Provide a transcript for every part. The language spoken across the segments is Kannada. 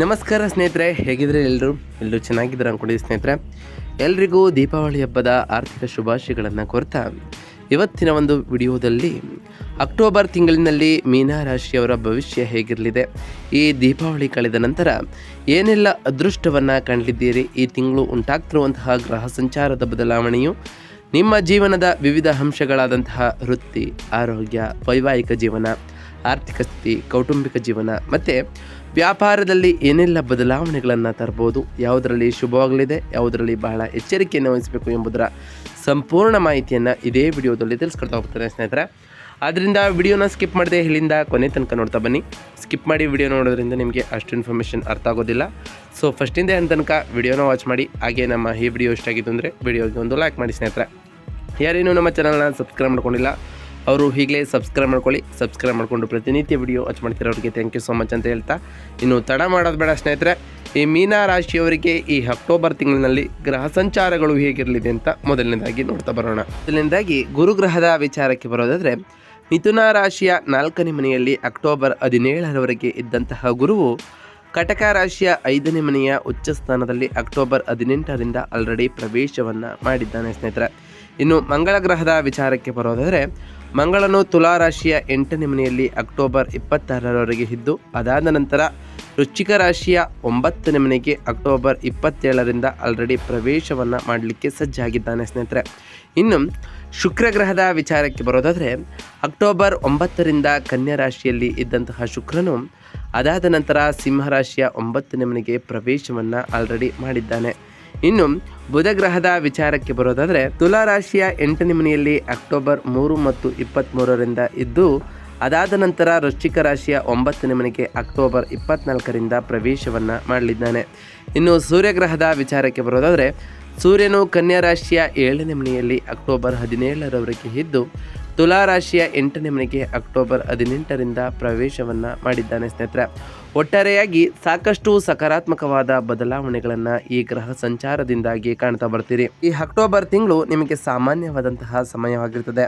ನಮಸ್ಕಾರ ಸ್ನೇಹಿತರೆ ಹೇಗಿದ್ರೆ ಎಲ್ಲರೂ? ಎಲ್ಲರೂ ಚೆನ್ನಾಗಿದ್ದಾರೆ ಅಂದ್ಕೊಂಡಿದ್ದೀವಿ ಸ್ನೇಹಿತರೆ, ಎಲ್ರಿಗೂ ದೀಪಾವಳಿ ಹಬ್ಬದ ಆರ್ಥಿಕ ಶುಭಾಶಯಗಳನ್ನು ಕೊರ್ತಾ ಇವತ್ತಿನ ಒಂದು ವಿಡಿಯೋದಲ್ಲಿ ಅಕ್ಟೋಬರ್ ತಿಂಗಳಿನಲ್ಲಿ ಮೀನಾ ರಾಶಿಯವರ ಭವಿಷ್ಯ ಹೇಗಿರಲಿದೆ, ಈ ದೀಪಾವಳಿ ಕಳೆದ ನಂತರ ಏನೆಲ್ಲ ಅದೃಷ್ಟವನ್ನು ಕಂಡಿದ್ದೀರಿ, ಈ ತಿಂಗಳು ಉಂಟಾಗ್ತಿರುವಂತಹ ಗ್ರಹ ಸಂಚಾರದ ಬದಲಾವಣೆಯು, ನಿಮ್ಮ ಜೀವನದ ವಿವಿಧ ಅಂಶಗಳಾದಂತಹ ವೃತ್ತಿ, ಆರೋಗ್ಯ, ವೈವಾಹಿಕ ಜೀವನ, ಆರ್ಥಿಕ ಸ್ಥಿತಿ, ಕೌಟುಂಬಿಕ ಜೀವನ, ಮತ್ತು ವ್ಯಾಪಾರದಲ್ಲಿ ಏನೆಲ್ಲ ಬದಲಾವಣೆಗಳನ್ನು ತರ್ಬೋದು, ಯಾವುದರಲ್ಲಿ ಶುಭವಾಗಲಿದೆ, ಯಾವುದರಲ್ಲಿ ಬಹಳ ಎಚ್ಚರಿಕೆಯನ್ನು ವಹಿಸಬೇಕು ಎಂಬುದರ ಸಂಪೂರ್ಣ ಮಾಹಿತಿಯನ್ನು ಇದೇ ವಿಡಿಯೋದಲ್ಲಿ ತಿಳಿಸ್ಕೊಡ್ತಾ ಹೋಗ್ತಾರೆ ಸ್ನೇಹಿತರೆ. ಆದ್ದರಿಂದ ವಿಡಿಯೋನ ಸ್ಕಿಪ್ ಮಾಡದೆ ಇಲ್ಲಿಂದ ಕೊನೆ ತನಕ ನೋಡ್ತಾ ಬನ್ನಿ. ಸ್ಕಿಪ್ ಮಾಡಿ ವಿಡಿಯೋ ನೋಡೋದ್ರಿಂದ ನಿಮಗೆ ಅಷ್ಟು ಇನ್ಫಾರ್ಮೇಷನ್ ಅರ್ಥ ಆಗೋದಿಲ್ಲ. ಸೊ ಫಸ್ಟಿಂದ ಏನು ತನಕ ವಿಡಿಯೋನ ವಾಚ್ ಮಾಡಿ, ಹಾಗೆ ನಮ್ಮ ಈ ವಿಡಿಯೋ ಇಷ್ಟ ಆಗಿತ್ತು ಅಂದರೆ ವಿಡಿಯೋಗೆ ಒಂದು ಲೈಕ್ ಮಾಡಿ ಸ್ನೇಹಿತರೆ. ಯಾರೇನು ನಮ್ಮ ಚಾನಲ್ನ ಸಬ್ಸ್ಕ್ರೈಬ್ ಮಾಡ್ಕೊಂಡಿಲ್ಲ ಅವರು ಈಗಲೇ ಸಬ್ಸ್ಕ್ರೈಬ್ ಮಾಡ್ಕೊಳ್ಳಿ ಸಬ್ಸ್ಕ್ರೈಬ್ ಮಾಡಿಕೊಂಡು ಪ್ರತಿನಿತ್ಯ ವಿಡಿಯೋ ವಾಚ್ ಮಾಡ್ತಿರೋರಿಗೆ ಥ್ಯಾಂಕ್ ಯು ಸೋ ಮಚ್ ಅಂತ ಹೇಳ್ತಾ, ಇನ್ನು ತಡ ಮಾಡೋದು ಬೇಡ ಸ್ನೇಹಿತರೆ, ಈ ಮೀನಾ ರಾಶಿಯವರಿಗೆ ಈ ಅಕ್ಟೋಬರ್ ತಿಂಗಳಿನಲ್ಲಿ ಗ್ರಹ ಸಂಚಾರಗಳು ಹೇಗಿರಲಿದೆ ಅಂತ ಮೊದಲನೇದಾಗಿ ನೋಡ್ತಾ ಬರೋಣ. ಮೊದಲನೇದಾಗಿ ಗುರುಗ್ರಹದ ವಿಚಾರಕ್ಕೆ ಬರೋದಾದರೆ, ಮಿಥುನ ರಾಶಿಯ ನಾಲ್ಕನೇ ಮನೆಯಲ್ಲಿ ಅಕ್ಟೋಬರ್ ಹದಿನೇಳರವರೆಗೆ ಇದ್ದಂತಹ ಗುರುವು ಕಟಕ ರಾಶಿಯ ಐದನೇ ಮನೆಯ ಉಚ್ಚ ಸ್ಥಾನದಲ್ಲಿ ಅಕ್ಟೋಬರ್ ಹದಿನೆಂಟರಿಂದ ಆಲ್ರೆಡಿ ಪ್ರವೇಶವನ್ನು ಮಾಡಿದ್ದಾನೆ ಸ್ನೇಹಿತರೆ. ಇನ್ನು ಮಂಗಳ ಗ್ರಹದ ವಿಚಾರಕ್ಕೆ ಬರೋದಾದರೆ ಮಂಗಳನು ತುಲಾ ರಾಶಿಯ ಎಂಟನೇ ಮನೆಯಲ್ಲಿ ಅಕ್ಟೋಬರ್ ಇಪ್ಪತ್ತಾರರವರೆಗೆ ಇದ್ದು, ಅದಾದ ನಂತರ ವೃಶ್ಚಿಕ ರಾಶಿಯ ಒಂಬತ್ತನೇ ಮನೆಗೆ ಅಕ್ಟೋಬರ್ ಇಪ್ಪತ್ತೇಳರಿಂದ ಆಲ್ರೆಡಿ ಪ್ರವೇಶವನ್ನು ಮಾಡಲಿಕ್ಕೆ ಸಜ್ಜಾಗಿದ್ದಾನೆ ಸ್ನೇಹಿತರೆ. ಇನ್ನು ಶುಕ್ರಗ್ರಹದ ವಿಚಾರಕ್ಕೆ ಬರೋದಾದರೆ, ಅಕ್ಟೋಬರ್ ಒಂಬತ್ತರಿಂದ ಕನ್ಯಾ ರಾಶಿಯಲ್ಲಿ ಇದ್ದಂತಹ ಶುಕ್ರನು ಅದಾದ ನಂತರ ಸಿಂಹರಾಶಿಯ ಒಂಬತ್ತನೇ ಮನೆಗೆ ಪ್ರವೇಶವನ್ನು ಆಲ್ರೆಡಿ ಮಾಡಿದ್ದಾನೆ. ಇನ್ನು ಬುಧ ಗ್ರಹದ ವಿಚಾರಕ್ಕೆ ಬರೋದಾದರೆ ತುಲಾ ರಾಶಿಯ ಎಂಟನೇ ಮನೆಯಲ್ಲಿ ಅಕ್ಟೋಬರ್ ಮೂರು ಮತ್ತು ಇಪ್ಪತ್ತ್ಮೂರರಿಂದ ಇದ್ದು, ಅದಾದ ನಂತರ ವೃಶ್ಚಿಕ ರಾಶಿಯ ಒಂಬತ್ತನೇ ಮನೆಗೆ ಅಕ್ಟೋಬರ್ ಇಪ್ಪತ್ನಾಲ್ಕರಿಂದ ಪ್ರವೇಶವನ್ನು ಮಾಡಲಿದ್ದಾನೆ. ಇನ್ನು ಸೂರ್ಯಗ್ರಹದ ವಿಚಾರಕ್ಕೆ ಬರೋದಾದರೆ, ಸೂರ್ಯನು ಕನ್ಯಾ ರಾಶಿಯ ಏಳನೇ ಮನೆಯಲ್ಲಿ ಅಕ್ಟೋಬರ್ ಹದಿನೇಳರವರೆಗೆ ಇದ್ದು ತುಲಾ ರಾಶಿಯ ಎಂಟನೇ ಮನೆಗೆ ಅಕ್ಟೋಬರ್ ಹದಿನೆಂಟರಿಂದ ಪ್ರವೇಶವನ್ನು ಮಾಡಿದ್ದಾನೆ ಸ್ನೇಹಿತರೆ. ಒಟ್ಟಾರೆಯಾಗಿ ಸಾಕಷ್ಟು ಸಕಾರಾತ್ಮಕವಾದ ಬದಲಾವಣೆಗಳನ್ನು ಈ ಗ್ರಹ ಸಂಚಾರದಿಂದಾಗಿ ಕಾಣ್ತಾ ಬರ್ತೀರಿ. ಈ ಅಕ್ಟೋಬರ್ ತಿಂಗಳು ನಿಮಗೆ ಸಾಮಾನ್ಯವಾದಂತಹ ಸಮಯವಾಗಿರ್ತದೆ.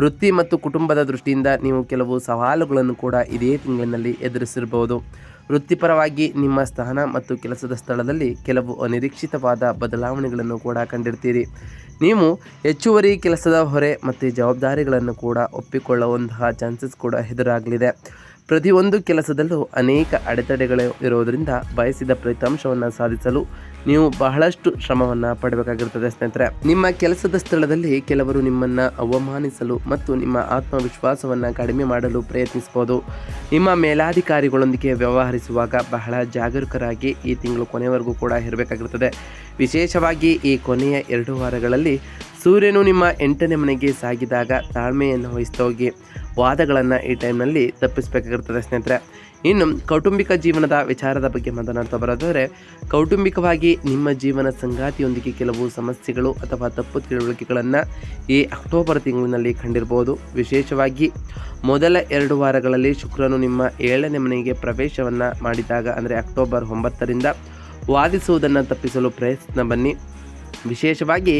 ವೃತ್ತಿ ಮತ್ತು ಕುಟುಂಬದ ದೃಷ್ಟಿಯಿಂದ ನೀವು ಕೆಲವು ಸವಾಲುಗಳನ್ನು ಕೂಡ ಇದೇ ತಿಂಗಳಿನಲ್ಲಿ ಎದುರಿಸಿರಬಹುದು ವೃತ್ತಿಪರವಾಗಿ ನಿಮ್ಮ ಸ್ಥಾನ ಮತ್ತು ಕೆಲಸದ ಸ್ಥಳದಲ್ಲಿ ಕೆಲವು ಅನಿರೀಕ್ಷಿತವಾದ ಬದಲಾವಣೆಗಳನ್ನು ಕೂಡ ಕಂಡಿರ್ತೀರಿ ನೀವು ಹೆಚ್ಚುವರಿ ಕೆಲಸದ ಹೊರೆ ಮತ್ತು ಜವಾಬ್ದಾರಿಗಳನ್ನು ಕೂಡ ಒಪ್ಪಿಕೊಳ್ಳುವಂತಹ ಚಾನ್ಸಸ್ ಕೂಡ ಎದುರಾಗಲಿದೆ. ಪ್ರತಿಯೊಂದು ಕೆಲಸದಲ್ಲೂ ಅನೇಕ ಅಡೆತಡೆಗಳು ಇರೋದರಿಂದ ಬಯಸಿದ ಫಲಿತಾಂಶವನ್ನು ಸಾಧಿಸಲು ನೀವು ಬಹಳಷ್ಟು ಶ್ರಮವನ್ನು ಪಡಬೇಕಾಗಿರುತ್ತದೆ ಸ್ನೇಹಿತರೆ. ನಿಮ್ಮ ಕೆಲಸದ ಸ್ಥಳದಲ್ಲಿ ಕೆಲವರು ನಿಮ್ಮನ್ನು ಅವಮಾನಿಸಲು ಮತ್ತು ನಿಮ್ಮ ಆತ್ಮವಿಶ್ವಾಸವನ್ನು ಕಡಿಮೆ ಮಾಡಲು ಪ್ರಯತ್ನಿಸಬಹುದು. ನಿಮ್ಮ ಮೇಲಾಧಿಕಾರಿಗಳೊಂದಿಗೆ ವ್ಯವಹರಿಸುವಾಗ ಬಹಳ ಜಾಗರೂಕರಾಗಿ ಈ ತಿಂಗಳು ಕೊನೆಯವರೆಗೂ ಕೂಡ ಇರಬೇಕಾಗಿರುತ್ತದೆ ವಿಶೇಷವಾಗಿ ಈ ಕೊನೆಯ ಎರಡು ವಾರಗಳಲ್ಲಿ ಸೂರ್ಯನು ನಿಮ್ಮ ಎಂಟನೇ ಮನೆಗೆ ಸಾಗಿದಾಗ ತಾಳ್ಮೆಯನ್ನು ವಹಿಸ್ತಾ ಹೋಗಿ. ವಾದಗಳನ್ನು ಈ ಟೈಮ್ನಲ್ಲಿ ತಪ್ಪಿಸಬೇಕಾಗಿರ್ತದೆ ಸ್ನೇಹಿತರೆ. ಇನ್ನು ಕೌಟುಂಬಿಕ ಜೀವನದ ವಿಚಾರದ ಬಗ್ಗೆ ಮಾತನಾಡ್ತಾ ಬರೋದಾದರೆ, ಕೌಟುಂಬಿಕವಾಗಿ ನಿಮ್ಮ ಜೀವನ ಸಂಗಾತಿಯೊಂದಿಗೆ ಕೆಲವು ಸಮಸ್ಯೆಗಳು ಅಥವಾ ತಪ್ಪು ತಿಳುವಳಿಕೆಗಳನ್ನು ಈ ಅಕ್ಟೋಬರ್ ತಿಂಗಳಿನಲ್ಲಿ ಕಂಡಿರ್ಬೋದು. ವಿಶೇಷವಾಗಿ ಮೊದಲ ಎರಡು ವಾರಗಳಲ್ಲಿ ಶುಕ್ರನು ನಿಮ್ಮ ಏಳನೇ ಮನೆಗೆ ಪ್ರವೇಶವನ್ನು ಮಾಡಿದಾಗ, ಅಂದರೆ ಅಕ್ಟೋಬರ್ ಒಂಬತ್ತರಿಂದ ವಾದಿಸುವುದನ್ನು ತಪ್ಪಿಸಲು ಪ್ರಯತ್ನ ಬನ್ನಿ. ವಿಶೇಷವಾಗಿ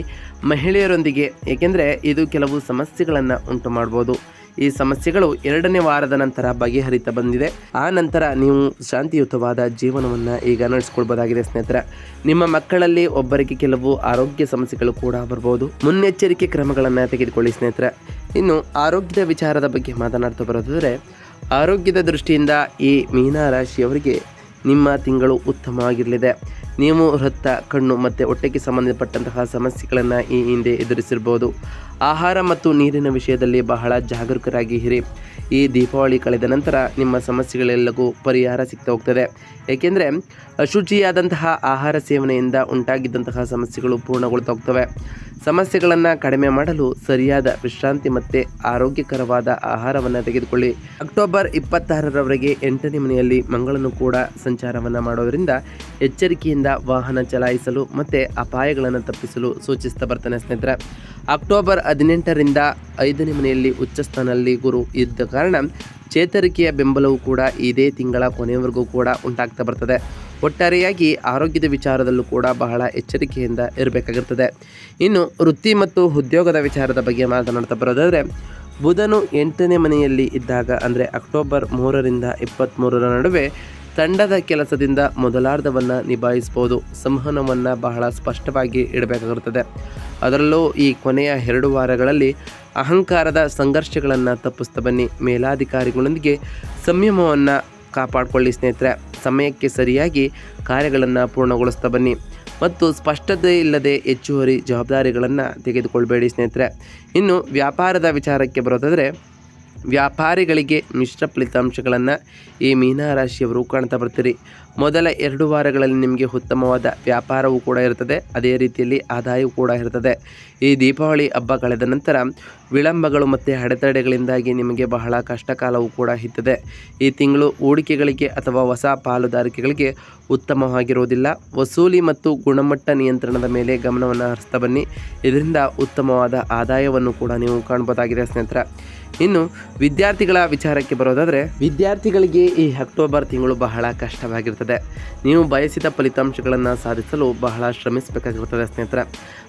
ಮಹಿಳೆಯರೊಂದಿಗೆ, ಏಕೆಂದರೆ ಇದು ಕೆಲವು ಸಮಸ್ಯೆಗಳನ್ನು ಉಂಟು ಮಾಡ್ಬೋದು ಈ ಸಮಸ್ಯೆಗಳು ಎರಡನೇ ವಾರದ ನಂತರ ಬಗೆಹರಿತ ಬಂದಿದೆ. ಆ ನಂತರ ನೀವು ಶಾಂತಿಯುತವಾದ ಜೀವನವನ್ನು ಈಗ ನಡೆಸ್ಕೊಳ್ಬೋದಾಗಿದೆ ಸ್ನೇಹಿತರೆ. ನಿಮ್ಮ ಮಕ್ಕಳಲ್ಲಿ ಒಬ್ಬರಿಗೆ ಕೆಲವು ಆರೋಗ್ಯ ಸಮಸ್ಯೆಗಳು ಕೂಡ ಬರ್ಬೋದು. ಮುನ್ನೆಚ್ಚರಿಕೆ ಕ್ರಮಗಳನ್ನು ತೆಗೆದುಕೊಳ್ಳಿ ಸ್ನೇಹಿತರೆ. ಇನ್ನು ಆರೋಗ್ಯದ ವಿಚಾರದ ಬಗ್ಗೆ ಮಾತನಾಡ್ತಾ ಬರೋದಾದರೆ, ಆರೋಗ್ಯದ ದೃಷ್ಟಿಯಿಂದ ಈ ಮೀನ ರಾಶಿಯವರಿಗೆ ನಿಮ್ಮ ತಿಂಗಳು ಉತ್ತಮವಾಗಿರಲಿದೆ ನೀವು ರಕ್ತ, ಕಣ್ಣು ಮತ್ತು ಹೊಟ್ಟೆಗೆ ಸಂಬಂಧಪಟ್ಟಂತಹ ಸಮಸ್ಯೆಗಳನ್ನು ಈ ಹಿಂದೆ ಎದುರಿಸಿರ್ಬೋದು. ಆಹಾರ ಮತ್ತು ನೀರಿನ ವಿಷಯದಲ್ಲಿ ಬಹಳ ಜಾಗರೂಕರಾಗಿ ಇರಿ. ಈ ದೀಪಾವಳಿ ಕಳೆದ ನಂತರ ನಿಮ್ಮ ಸಮಸ್ಯೆಗಳೆಲ್ಲಗೂ ಪರಿಹಾರ ಸಿಗ್ತಾ ಹೋಗ್ತದೆ. ಏಕೆಂದರೆ ಅಶುಚಿಯಾದಂತಹ ಆಹಾರ ಸೇವನೆಯಿಂದ ಉಂಟಾಗಿದ್ದಂತಹ ಸಮಸ್ಯೆಗಳು ಪೂರ್ಣಗೊಳ್ತಾ ಹೋಗ್ತವೆ. ಸಮಸ್ಯೆಗಳನ್ನು ಕಡಿಮೆ ಮಾಡಲು ಸರಿಯಾದ ವಿಶ್ರಾಂತಿ ಮತ್ತು ಆರೋಗ್ಯಕರವಾದ ಆಹಾರವನ್ನು ತೆಗೆದುಕೊಳ್ಳಿ. ಅಕ್ಟೋಬರ್ ಇಪ್ಪತ್ತಾರರವರೆಗೆ ಎಂಟನೇ ಮನೆಯಲ್ಲಿ ಮಂಗಳನು ಕೂಡ ಸಂಚಾರವನ್ನು ಮಾಡೋದರಿಂದ ಎಚ್ಚರಿಕೆಯಿಂದ ವಾಹನ ಚಲಾಯಿಸಲು ಮತ್ತು ಅಪಾಯಗಳನ್ನು ತಪ್ಪಿಸಲು ಸೂಚಿಸ್ತಾ ಬರ್ತಾನೆ ಸ್ನೇಹಿತರೆ. ಅಕ್ಟೋಬರ್ ಹದಿನೆಂಟರಿಂದ ಐದನೇ ಮನೆಯಲ್ಲಿ ಉಚ್ಚಸ್ಥಾನಲ್ಲಿ ಗುರು ಇದ್ದ ಕಾರಣ ಚೇತರಿಕೆಯ ಬೆಂಬಲವು ಕೂಡ ಇದೇ ತಿಂಗಳ ಕೊನೆಯವರೆಗೂ ಕೂಡ ಉಂಟಾಗ್ತಾ ಬರ್ತದೆ. ಒಟ್ಟಾರೆಯಾಗಿ ಆರೋಗ್ಯದ ವಿಚಾರದಲ್ಲೂ ಕೂಡ ಬಹಳ ಎಚ್ಚರಿಕೆಯಿಂದ ಇರಬೇಕಾಗಿರ್ತದೆ. ಇನ್ನು ವೃತ್ತಿ ಮತ್ತು ಉದ್ಯೋಗದ ವಿಚಾರದ ಬಗ್ಗೆ ಮಾತನಾಡ್ತಾ ಬರೋದಾದರೆ, ಬುಧನು ಎಂಟನೇ ಮನೆಯಲ್ಲಿ ಇದ್ದಾಗ, ಅಂದರೆ ಅಕ್ಟೋಬರ್ ಮೂರರಿಂದ ಇಪ್ಪತ್ತ್ಮೂರರ ನಡುವೆ ತಂಡದ ಕೆಲಸದಿಂದ ಮೊದಲಾರ್ಧವನ್ನು ನಿಭಾಯಿಸ್ಬೋದು ಸಂವಹನವನ್ನು ಬಹಳ ಸ್ಪಷ್ಟವಾಗಿ ಇಡಬೇಕಾಗಿರುತ್ತದೆ ಅದರಲ್ಲೂ ಈ ಕೊನೆಯ ಎರಡು ವಾರಗಳಲ್ಲಿ ಅಹಂಕಾರದ ಸಂಘರ್ಷಗಳನ್ನು ತಪ್ಪಿಸ್ತಾ ಬನ್ನಿ. ಮೇಲಾಧಿಕಾರಿಗಳೊಂದಿಗೆ ಸಂಯಮವನ್ನು ಕಾಪಾಡಿಕೊಳ್ಳಿ ಸ್ನೇಹಿತರೆ. ಸಮಯಕ್ಕೆ ಸರಿಯಾಗಿ ಕಾರ್ಯಗಳನ್ನು ಪೂರ್ಣಗೊಳಿಸ್ತಾ ಬನ್ನಿ. ಮತ್ತು ಸ್ಪಷ್ಟತೆ ಇಲ್ಲದೆ ಹೆಚ್ಚುವರಿ ಜವಾಬ್ದಾರಿಗಳನ್ನು ತೆಗೆದುಕೊಳ್ಬೇಡಿ ಸ್ನೇಹಿತರೆ. ಇನ್ನು ವ್ಯಾಪಾರದ ವಿಚಾರಕ್ಕೆ ಬರೋದಾದರೆ, ವ್ಯಾಪಾರಿಗಳಿಗೆ ಮಿಶ್ರ ಫಲಿತಾಂಶಗಳನ್ನು ಈ ಮೀನರಾಶಿಯವರು ಕಾಣ್ತಾ ಬರ್ತೀರಿ. ಮೊದಲ ಎರಡು ವಾರಗಳಲ್ಲಿ ನಿಮಗೆ ಉತ್ತಮವಾದ ವ್ಯಾಪಾರವೂ ಕೂಡ ಇರ್ತದೆ. ಅದೇ ರೀತಿಯಲ್ಲಿ ಆದಾಯವೂ ಕೂಡ ಇರ್ತದೆ. ಈ ದೀಪಾವಳಿ ಹಬ್ಬ ಕಳೆದ ನಂತರ ವಿಳಂಬಗಳು ಮತ್ತು ಅಡೆತಡೆಗಳಿಂದಾಗಿ ನಿಮಗೆ ಬಹಳ ಕಷ್ಟಕಾಲವೂ ಕೂಡ ಇರ್ತದೆ. ಈ ತಿಂಗಳು ಹೂಡಿಕೆಗಳಿಗೆ ಅಥವಾ ಹೊಸ ಪಾಲುದಾರಿಕೆಗಳಿಗೆ ಉತ್ತಮವಾಗಿರುವುದಿಲ್ಲ. ವಸೂಲಿ ಮತ್ತು ಗುಣಮಟ್ಟ ನಿಯಂತ್ರಣದ ಮೇಲೆ ಗಮನವನ್ನು ಹರಿಸ್ತಾ ಬನ್ನಿ. ಇದರಿಂದ ಉತ್ತಮವಾದ ಆದಾಯವನ್ನು ಕೂಡ ನೀವು ಕಾಣ್ಬೋದಾಗಿದೆ ಸ್ನೇಹಿತರ. ಇನ್ನು ವಿದ್ಯಾರ್ಥಿಗಳ ವಿಚಾರಕ್ಕೆ ಬರೋದಾದರೆ, ವಿದ್ಯಾರ್ಥಿಗಳಿಗೆ ಈ ಅಕ್ಟೋಬರ್ ತಿಂಗಳು ಬಹಳ ಕಷ್ಟವಾಗಿರ್ತದೆ. ನೀವು ಬಯಸಿದ ಫಲಿತಾಂಶಗಳನ್ನು ಸಾಧಿಸಲು ಬಹಳ ಶ್ರಮಿಸಬೇಕಾಗಿರುತ್ತದೆ ಸ್ನೇಹಿತರೆ.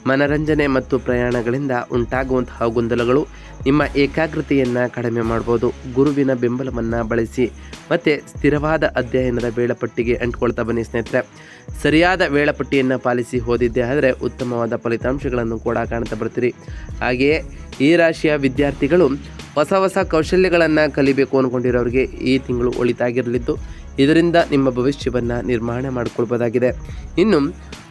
ಮನರಂಜನೆ ಮತ್ತು ಪ್ರಯಾಣಗಳಿಂದ ಉಂಟಾಗುವಂತಹ ಗೊಂದಲಗಳು ನಿಮ್ಮ ಏಕಾಗ್ರತೆಯನ್ನು ಕಡಿಮೆ ಮಾಡ್ಬೋದು. ಗುರುವಿನ ಬೆಂಬಲವನ್ನು ಬಳಸಿ ಮತ್ತು ಸ್ಥಿರವಾದ ಅಧ್ಯಯನದ ವೇಳಾಪಟ್ಟಿಗೆ ಅಂಟ್ಕೊಳ್ತಾ ಬನ್ನಿ ಸ್ನೇಹಿತರೆ. ಸರಿಯಾದ ವೇಳಾಪಟ್ಟಿಯನ್ನು ಪಾಲಿಸಿ ಹೋದಿದ್ದೆ ಆದರೆ ಉತ್ತಮವಾದ ಫಲಿತಾಂಶಗಳನ್ನು ಕೂಡ ಕಾಣ್ತಾ ಬರ್ತೀರಿ. ಹಾಗೆಯೇ ಈ ರಾಶಿಯ ವಿದ್ಯಾರ್ಥಿಗಳು ಹೊಸ ಹೊಸ ಕೌಶಲ್ಯಗಳನ್ನು ಕಲಿಬೇಕು ಅಂದ್ಕೊಂಡಿರೋರಿಗೆ ಈ ತಿಂಗಳು ಒಳಿತಾಗಿರಲಿದ್ದು ಇದರಿಂದ ನಿಮ್ಮ ಭವಿಷ್ಯವನ್ನು ನಿರ್ಮಾಣ ಮಾಡಿಕೊಳ್ಬೋದಾಗಿದೆ. ಇನ್ನು,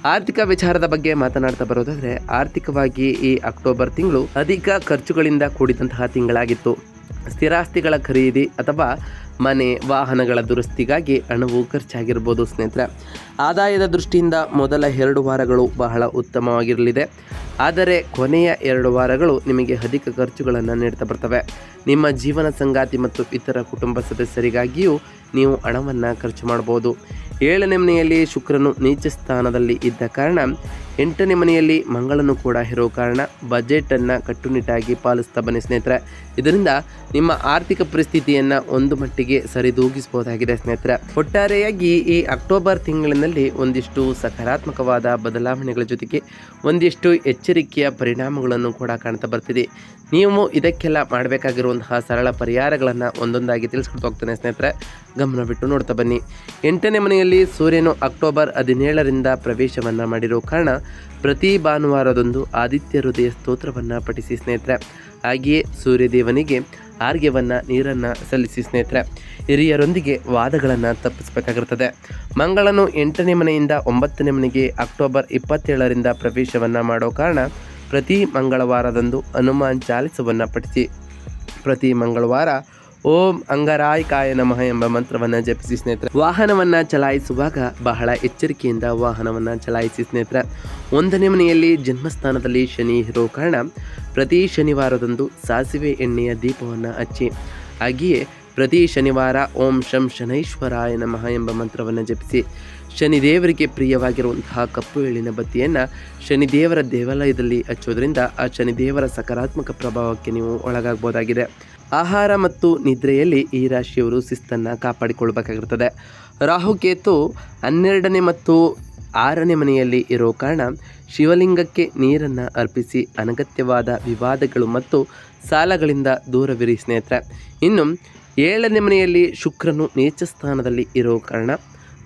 ಆರ್ಥಿಕ ವಿಚಾರದ ಬಗ್ಗೆ ಮಾತನಾಡ್ತಾ ಬರೋದಾದರೆ, ಆರ್ಥಿಕವಾಗಿ ಈ ಅಕ್ಟೋಬರ್ ತಿಂಗಳು ಅಧಿಕ ಖರ್ಚುಗಳಿಂದ ಕೂಡಿದಂತಹ ತಿಂಗಳಾಗಿತ್ತು. ಸ್ಥಿರಾಸ್ತಿಗಳ ಖರೀದಿ ಅಥವಾ ಮನೆ, ವಾಹನಗಳ ದುರಸ್ತಿಗಾಗಿ ಹಣವು ಖರ್ಚಾಗಿರ್ಬೋದು ಸ್ನೇಹಿತರೆ. ಆದಾಯದ ದೃಷ್ಟಿಯಿಂದ ಮೊದಲ ಎರಡು ವಾರಗಳು ಬಹಳ ಉತ್ತಮವಾಗಿರಲಿದೆ. ಆದರೆ ಕೊನೆಯ ಎರಡು ವಾರಗಳು ನಿಮಗೆ ಅಧಿಕ ಖರ್ಚುಗಳನ್ನು ನೀಡ್ತಾ ಬರ್ತವೆ. ನಿಮ್ಮ ಜೀವನ ಸಂಗಾತಿ ಮತ್ತು ಇತರ ಕುಟುಂಬ ಸದಸ್ಯರಿಗಾಗಿಯೂ ನೀವು ಹಣವನ್ನು ಖರ್ಚು ಮಾಡ್ಬೋದು ಏಳನೇ ಮನೆಯಲ್ಲಿ ಶುಕ್ರನು ನೀಚ ಸ್ಥಾನದಲ್ಲಿ ಇದ್ದ ಕಾರಣ ಎಂಟನೇ ಮನೆಯಲ್ಲಿ ಮಂಗಳನು ಕೂಡ ಇರೋ ಕಾರಣ ಬಜೆಟನ್ನು ಕಟ್ಟುನಿಟ್ಟಾಗಿ ಪಾಲಿಸ್ತಾ ಬನ್ನಿ ಸ್ನೇಹಿತರೆ. ಇದರಿಂದ ನಿಮ್ಮ ಆರ್ಥಿಕ ಪರಿಸ್ಥಿತಿಯನ್ನು ಒಂದು ಮಟ್ಟಿಗೆ ಸರಿದೂಗಿಸಬಹುದಾಗಿದೆ ಸ್ನೇಹಿತರೆ. ಒಟ್ಟಾರೆಯಾಗಿ ಈ ಅಕ್ಟೋಬರ್ ತಿಂಗಳಿನಲ್ಲಿ ಒಂದಿಷ್ಟು ಸಕಾರಾತ್ಮಕವಾದ ಬದಲಾವಣೆಗಳ ಜೊತೆಗೆ ಒಂದಿಷ್ಟು ಎಚ್ಚರಿಕೆಯ ಪರಿಣಾಮಗಳನ್ನು ಕೂಡ ಕಾಣ್ತಾ ಬರ್ತಿದೆ. ನೀವು ಇದಕ್ಕೆಲ್ಲ ಮಾಡಬೇಕಾಗಿರುವಂತಹ ಸರಳ ಪರಿಹಾರಗಳನ್ನು ಒಂದೊಂದಾಗಿ ತಿಳಿಸ್ಕೊಡ್ತಾ ಹೋಗ್ತಾನೆ ಸ್ನೇಹಿತರೆ. ಗಮನ ಬಿಟ್ಟು ನೋಡ್ತಾ ಬನ್ನಿ. ಎಂಟನೇ ಮನೆಯಲ್ಲಿ ಸೂರ್ಯನು ಅಕ್ಟೋಬರ್ ಹದಿನೇಳರಿಂದ ಪ್ರವೇಶವನ್ನು ಮಾಡಿರೋ ಕಾರಣ ಪ್ರತಿ ಭಾನುವಾರದೊಂದು ಆದಿತ್ಯ ಹೃದಯ ಸ್ತೋತ್ರವನ್ನು ಪಠಿಸಿ ಸ್ನೇಹಿತರೆ. ಹಾಗೆಯೇ ಸೂರ್ಯದೇವನಿಗೆ ಆರ್ಗ್ಯವನ್ನು ನೀರನ್ನು ಸಲ್ಲಿಸಿ ಸ್ನೇಹಿತರೆ. ಹಿರಿಯರೊಂದಿಗೆ ವಾದಗಳನ್ನು ತಪ್ಪಿಸಬೇಕಾಗಿರ್ತದೆ ಮಂಗಳನು ಎಂಟನೇ ಮನೆಯಿಂದ ಒಂಬತ್ತನೇ ಮನೆಗೆ ಅಕ್ಟೋಬರ್ ಇಪ್ಪತ್ತೇಳರಿಂದ ಪ್ರವೇಶವನ್ನು ಮಾಡೋ ಕಾರಣ ಪ್ರತಿ ಮಂಗಳವಾರದಂದು ಹನುಮಾನ್ ಚಾಲಿಸವನ್ನು ಪಠಿಸಿ. ಪ್ರತಿ ಮಂಗಳವಾರ ಓಂ ಅಂಗರಾಯ್ ಕಾಯ ನಮಃ ಎಂಬ ಮಂತ್ರವನ್ನು ಜಪಿಸಿ ಸ್ನೇಹಿತರೆ. ವಾಹನವನ್ನು ಚಲಾಯಿಸುವಾಗ ಬಹಳ ಎಚ್ಚರಿಕೆಯಿಂದ ವಾಹನವನ್ನು ಚಲಾಯಿಸಿ ಸ್ನೇಹಿತರೆ. ಒಂದನೇ ಮನೆಯಲ್ಲಿ ಜನ್ಮಸ್ಥಾನದಲ್ಲಿ ಶನಿ ಇರೋ ಕಾರಣ ಪ್ರತಿ ಶನಿವಾರದಂದು ಸಾಸಿವೆ ಎಣ್ಣೆಯ ದೀಪವನ್ನು ಹಚ್ಚಿ, ಹಾಗೆಯೇ ಪ್ರತಿ ಶನಿವಾರ ಓಂ ಶಂ ಶನೈಶ್ವರಾಯ ನಮಃ ಎಂಬ ಮಂತ್ರವನ್ನು ಜಪಿಸಿ ಶನಿದೇವರಿಗೆ ಪ್ರಿಯವಾಗಿರುವಂತಹ ಕಪ್ಪು ಎಳ್ಳಿನ ಬತ್ತಿಯನ್ನು ಶನಿದೇವರ ದೇವಾಲಯದಲ್ಲಿ ಹಚ್ಚೋದ್ರಿಂದ ಆ ಶನಿದೇವರ ಸಕಾರಾತ್ಮಕ ಪ್ರಭಾವಕ್ಕೆ ನೀವು ಒಳಗಾಗಬಹುದಾಗಿದೆ ಆಹಾರ ಮತ್ತು ನಿದ್ರೆಯಲ್ಲಿ ಈ ರಾಶಿಯವರು ಶಿಸ್ತನ್ನು ಕಾಪಾಡಿಕೊಳ್ಬೇಕಾಗಿರ್ತದೆ. ರಾಹುಕೇತು ಹನ್ನೆರಡನೇ ಮತ್ತು ಆರನೇ ಮನೆಯಲ್ಲಿ ಇರೋ ಕಾರಣ ಶಿವಲಿಂಗಕ್ಕೆ ನೀರನ್ನು ಅರ್ಪಿಸಿ ಅನಗತ್ಯವಾದ ವಿವಾದಗಳು ಮತ್ತು ಸಾಲಗಳಿಂದ ದೂರವಿರಿ ಸ್ನೇಹಿತರೆ. ಇನ್ನು ಏಳನೇ ಮನೆಯಲ್ಲಿ ಶುಕ್ರನು ನೀಚ ಸ್ಥಾನದಲ್ಲಿ ಇರೋ ಕಾರಣ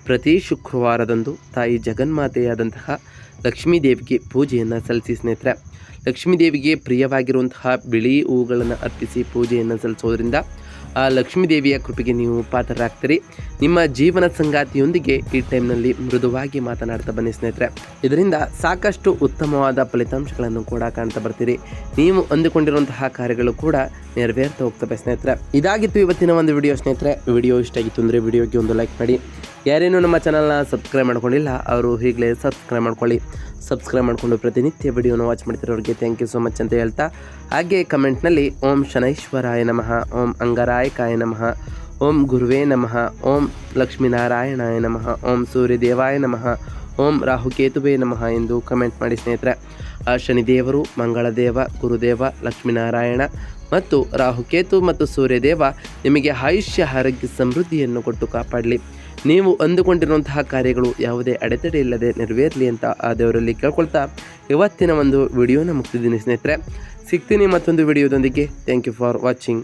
ಪ್ರತಿ ಶುಕ್ರವಾರದಂದು ತಾಯಿ ಜಗನ್ಮಾತೆಯಾದಂತಹ ಲಕ್ಷ್ಮೀದೇವಿಗೆ ಪೂಜೆಯನ್ನು ಸಲ್ಲಿಸಿ ಸ್ನೇಹಿತರೆ. ಲಕ್ಷ್ಮೀದೇವಿಗೆ ಪ್ರಿಯವಾಗಿರುವಂತಹ ಬಿಳಿ ಹೂಗಳನ್ನು ಅರ್ಪಿಸಿ ಪೂಜೆಯನ್ನು ಸಲ್ಲಿಸೋದ್ರಿಂದ, ಆ ಲಕ್ಷ್ಮೀದೇವಿಯ ಕೃಪೆಗೆ ನೀವು ಪಾತ್ರರಾಗ್ತೀರಿ. ನಿಮ್ಮ ಜೀವನ ಸಂಗಾತಿಯೊಂದಿಗೆ ಈ ಟೈಮ್ನಲ್ಲಿ ಮೃದುವಾಗಿ ಮಾತನಾಡ್ತಾ ಬನ್ನಿ ಸ್ನೇಹಿತರೆ. ಇದರಿಂದ ಸಾಕಷ್ಟು ಉತ್ತಮವಾದ ಫಲಿತಾಂಶಗಳನ್ನು ಕೂಡ ಕಾಣ್ತಾ ಬರ್ತೀರಿ. ನೀವು ಅಂದುಕೊಂಡಿರುವಂತಹ ಕಾರ್ಯಗಳು ಕೂಡ ನೆರವೇರ್ತಾ ಹೋಗ್ತವೆ ಸ್ನೇಹಿತರೆ. ಇದಾಗಿತ್ತು ಇವತ್ತಿನ ಒಂದು ವಿಡಿಯೋ ಸ್ನೇಹಿತರೆ. ವಿಡಿಯೋ ಇಷ್ಟ ಆಗಿತ್ತು ಅಂದರೆ ವಿಡಿಯೋಗೆ ಒಂದು ಲೈಕ್ ಮಾಡಿ. ಯಾರೇನು ನಮ್ಮ ಚಾನಲ್ನ ಸಬ್ಸ್ಕ್ರೈಬ್ ಮಾಡ್ಕೊಂಡಿಲ್ಲ, ಅವರು ಈಗಲೇ ಸಬ್ಸ್ಕ್ರೈಬ್ ಮಾಡ್ಕೊಳ್ಳಿ. ಸಬ್ಸ್ಕ್ರೈಬ್ ಮಾಡಿಕೊಂಡು ಪ್ರತಿನಿತ್ಯ ವಿಡಿಯೋನ ವಾಚ್ ಮಾಡ್ತಿರೋರಿಗೆ ಥ್ಯಾಂಕ್ ಯು ಸೋ ಮಚ್ ಅಂತ ಹೇಳ್ತಾ. ಹಾಗೆ ಕಮೆಂಟ್ನಲ್ಲಿ ಓಂ ಶನೈಶ್ವರಾಯ ನಮಃ, ಓಂ ಅಂಗರಾಯಕಾಯ ನಮಃ, ಓಂ ಗುರುವೇ ನಮಃ, ಓಂ ಲಕ್ಷ್ಮೀನಾರಾಯಣಾಯ ನಮಃ, ಓಂ ಸೂರ್ಯದೇವಾಯ ನಮಃ, ಓಂ ರಾಹುಕೇತುವೇ ನಮಃ ಎಂದು ಕಮೆಂಟ್ ಮಾಡಿ ಸ್ನೇಹಿತರೆ. ಆ ಶನಿದೇವರು, ಮಂಗಳದೇವ, ಗುರುದೇವ, ಲಕ್ಷ್ಮೀನಾರಾಯಣ ಮತ್ತು ರಾಹುಕೇತು ಮತ್ತು ಸೂರ್ಯದೇವ ನಿಮಗೆ ಆಯುಷ್ಯ, ಆರೋಗ್ಯ, ಸಮೃದ್ಧಿಯನ್ನು ಕೊಟ್ಟು ಕಾಪಾಡಲಿ. ನೀವು ಅಂದುಕೊಂಡಿರುವಂತಹ ಕಾರ್ಯಗಳು ಯಾವುದೇ ಅಡೆತಡೆ ಇಲ್ಲದೆ ನೆರವೇರಲಿ ಅಂತ ಆ ದೇವರಲ್ಲಿ ಕೇಳ್ಕೊಳ್ತಾ ಇವತ್ತಿನ ಒಂದು ವಿಡಿಯೋನ ಮುಗಿಸಿದ್ದೀನಿ ಸ್ನೇಹಿತರೆ. ಸಿಗ್ತೀನಿ ಮತ್ತೊಂದು ವಿಡಿಯೋದೊಂದಿಗೆ. Thank you for watching